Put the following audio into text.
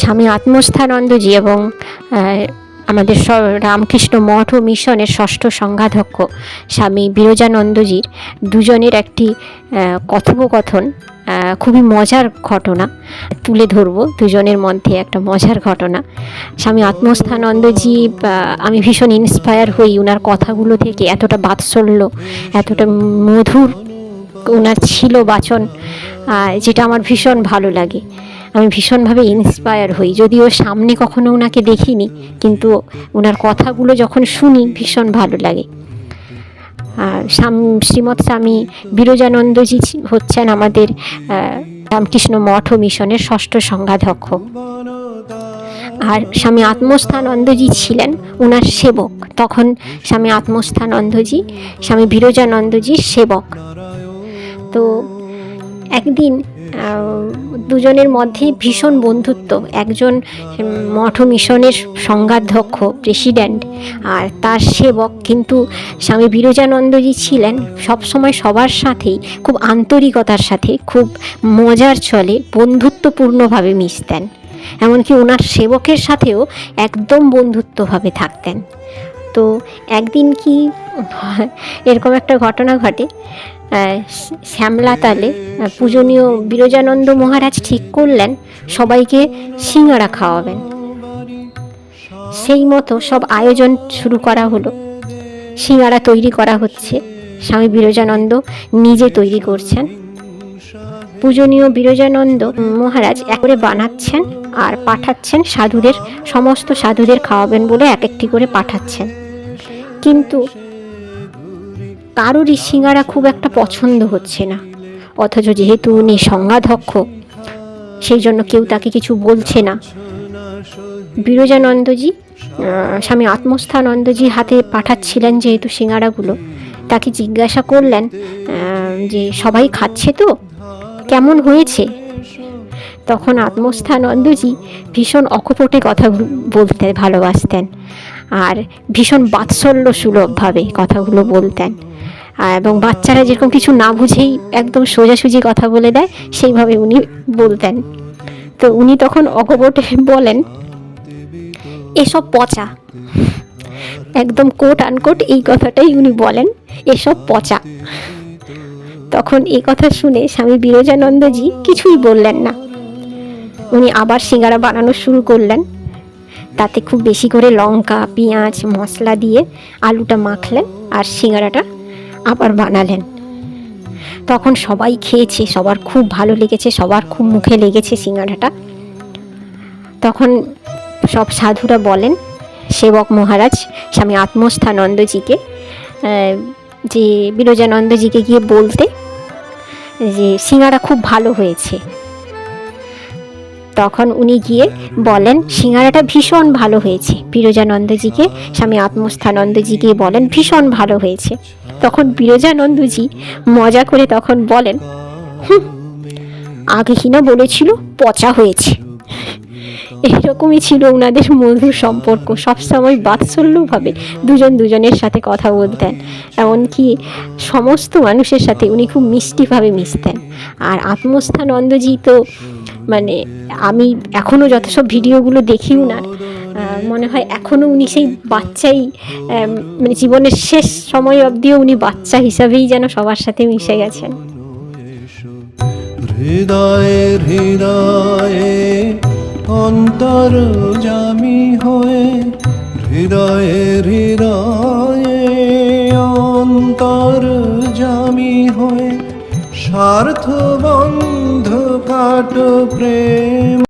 স্বামী আত্মস্থানন্দজি এবং আমাদের রামকৃষ্ণ মঠ ও মিশনের ষষ্ঠ সংঘাধ্যক্ষ স্বামী বিরজানন্দজির দুজনের একটি কথোপকথন খুবই মজার ঘটনা তুলে ধরবো দুজনের মধ্যে একটা মজার ঘটনা। স্বামী আত্মস্থানন্দজি আমি ভীষণ ইন্সপায়ার হই ওনার কথাগুলো থেকে, এতটা বাৎসল্য, এতটা মধুর ওনার ছিল বাচন যেটা আমার ভীষণ ভালো লাগে। আমি ভীষণভাবে ইন্সপায়ার হই। যদিও সামনে কখনো ওনাকে দেখিনি, কিন্তু ওনার কথাগুলো যখন শুনি ভীষণ ভালো লাগে। শ্রীমৎ স্বামী বিরজানন্দজি হচ্ছেন আমাদের রামকৃষ্ণ মঠ ও মিশনের ষষ্ঠ সংঘাধ্যক্ষ। আর স্বামী আত্মস্থানন্দজি ছিলেন ওনার সেবক। তখন স্বামী আত্মস্থানন্দজি, স্বামী বিরজানন্দজির সেবক। তো একদিন দুজনের মধ্যে ভীষণ বন্ধুত্ব। একজন মঠ মিশনের সংঘাধ্যক্ষ, প্রেসিডেন্ট, আর তার সেবক কিন্তু স্বামী বিরজানন্দজি ছিলেন। সবসময় সবার সাথেই, খুব আন্তরিকতার সাথে, খুব মজার চলে বন্ধুত্বপূর্ণভাবে মিশতেন। এমনকি ওনার সেবকের সাথেও একদম বন্ধুত্বভাবে থাকতেন। তো একদিন কি এরকম একটা ঘটনা ঘটে শ্যামলাতালে আহ, পূজনীয় বিরজানন্দ মহারাজ ঠিক করলেন সবাইকে সিঙ্গারা খাওয়াবেন। সেই মতো সব আয়োজন শুরু করা হলো। সিঙ্গারা তৈরি করা হচ্ছে। স্বামী বিরজানন্দ নিজে তৈরি করছেন। পূজনীয় বিরজানন্দ মহারাজ এক করে বানাচ্ছেন আর পাঠাচ্ছেন সাধুদের সমস্ত সাধুদের খাওয়াবেন বলে এক একটি করে পাঠাচ্ছেন। কিন্তু কারোরই সিঙ্গারা খুব একটা পছন্দ হচ্ছে না। অথচ যেহেতু উনি সংজ্ঞাধ্যক্ষ সেই জন্য কেউ তাকে কিছু বলছে না। বিরজানন্দজি স্বামী আত্মস্থানন্দজি হাতে পাঠাচ্ছিলেন যেহেতু সিঙ্গারাগুলো। তাকে জিজ্ঞাসা করলেন যে সবাই খাচ্ছে তো? কেমন হয়েছে? তখন আত্মস্থানন্দজি ভীষণ অকপটে কথা বল- বলতে ভালোবাসতেন। আর ভীষণ বাৎসল্য সুলভভাবে কথাগুলো বলতেন। এবং বাচ্চারা যেরকম কিছু না বুঝেই একদম সোজাসুজি কথা বলে দেয়, সেইভাবে উনি বলতেন। তো উনি তখন অকপটে বলেন, এসব পচা। একদম কোট আনকোট এই কথাটাই উনি বলেন, এসব পচা। তখন এই কথা শুনে স্বামী বিরজানন্দজি কিছুই বললেন না। উনি আবার সিঙ্গারা বানানো শুরু করলেন। তাতে খুব বেশি করে লঙ্কা, পেঁয়াজ, মশলা দিয়ে আলুটা মাখলেন আর সিঙ্গারাটা আবার বানালেন। তখন সবাই খেয়েছে, সবার খুব ভালো লেগেছে, সবার খুব মুখে লেগেছে সিঙ্গারাটা। তখন সব সাধুরা বলেন, সেবক মহারাজ, স্বামী আত্মস্থানন্দজিকে যে বিরজানন্দজিকে গিয়ে বলতে যে সিঙ্গারা খুব ভালো হয়েছে। তখন উনি গিয়ে বলেন, সিঙ্গারাটা ভীষণ ভালো হয়েছে। বিরজানন্দজিকে, স্বামী আত্মস্থানন্দজিকে বলেন, ভীষণ ভালো হয়েছে। তখন বিরজানন্দজি মজা করে তখন বলেন "হুঁ, আগে কিনা বলেছিল পচা হয়েছে। এইরকমই ছিল ওনাদের মধুর সম্পর্ক। সবসময় বাৎসল্যভাবে দুজন দুজনের সাথে কথা বলতেন। এমনকি সমস্ত মানুষের সাথে উনি খুব মিষ্টিভাবে মিশতেন। আর আত্মস্থানন্দজি তো মানে আমি এখনও যত সব ভিডিওগুলো দেখি আহ, মনে হয় এখনও উনি সেই বাচ্চাই মানে জীবনের শেষ সময় অবধিও উনি বাচ্চা হিসাবেই যেন সবার সাথে মিশে গেছেন। হৃদয়ে হৃদয়ে অন্তর জামি হয়ে হৃদয়ে হৃদয়ে অন্তর জামি হয়ে স্বার্থ বন্ধ কাট প্রেম